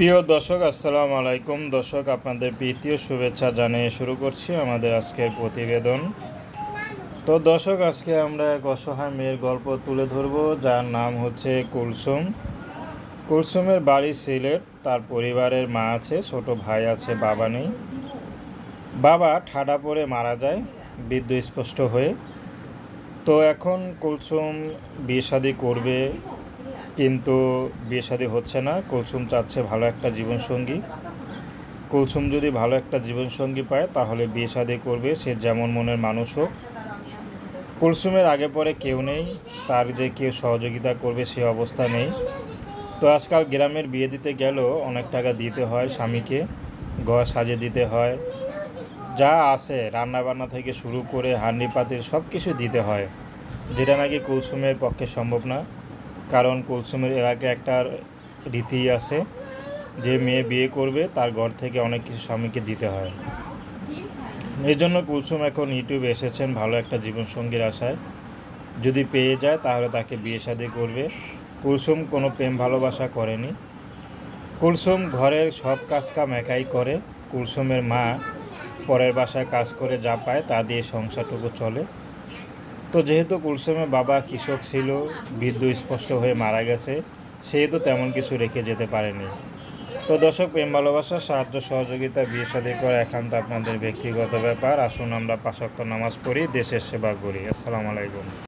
প্রিয় দর্শক, আসসালামু আলাইকুম। দর্শক, আপনাদের প্রীতীয় শুভেচ্ছা জানিয়ে শুরু করছি আমাদের আজকের প্রতিবেদন। তো দর্শক, আজকে আমরা এক অসহায় মেয়ের গল্প তুলে ধরব, যার নাম হচ্ছে কুলসুম। কুলসুমের বাড়ি সিলেট, তার পরিবারের মা আছে, ছোট ভাই আছে, বাবা নেই। বাবা ঠাডা পড়ে মারা যায় বৃদ্ধ স্পষ্ট হয়ে। তো এখন কুলসুম বিয়ে করবে কিন্তু বিয়ে শাদি হচ্ছে না। কুলসুম চাচ্ছে ভালো একটা জীবনসঙ্গী। কুলসুম যদি ভালো একটা জীবনসঙ্গী পায়, তাহলে বিয়ে শাদি করবে। সে যেমন মনের মানুষ হোক। কুলসুমের আগে পরে কেউ নেই। তার যে কেউ সহযোগিতা করবে, সে অবস্থা নেই। তো আজকাল গ্রামের বিয়ে দিতে গেলেও অনেক টাকা দিতে হয় স্বামীকে। ঘর সাজিয়ে দিতে হয়। যা আছে, রান্নাবান্না থেকে শুরু করে হান্ডি পাতিল সব কিছু দিতে হয়। যেটা নাকি কুলসুমের পক্ষে সম্ভব না। কারণ কুলসুমের এলাকায় একটা রীতি আছে, যে মেয়ে বিয়ে করবে, তার ঘর থেকে অনেক কিছু স্বামীকে দিতে হয়। এই জন্য কুলসুম এখন ইউটিউবে এসেছেন ভালো একটা জীবনসঙ্গীর আশায়। যদি পেয়ে যায়, তাহলে তাকে বিয়ে শাদি করবে। কুলসুম কোনো প্রেম ভালোবাসা করেনি। কুলসুম ঘরের সব কাজ কাম একাই করে। কুলসুমের মা পরের বাসায় কাজ করে যা পায়, তা দিয়ে সংসারটুকু চলে। তো যেহেতু কুলসুমের বাবা কৃষক ছিল বিদ্যুৎ স্পষ্ট হয়ে মারা গেছে, সেহেতু তেমন কিছু রেখে যেতে পারেনি। তো দর্শক, প্রেম ভালোবাসা, সাহায্য, সহযোগিতা, বিয়ে শাদী করা একান্ত আপনাদের ব্যক্তিগত ব্যাপার। আসুন আমরা পাঁচক্ত নামাজ পড়ি, দেশের সেবা করি। আসসালামু আলাইকুম।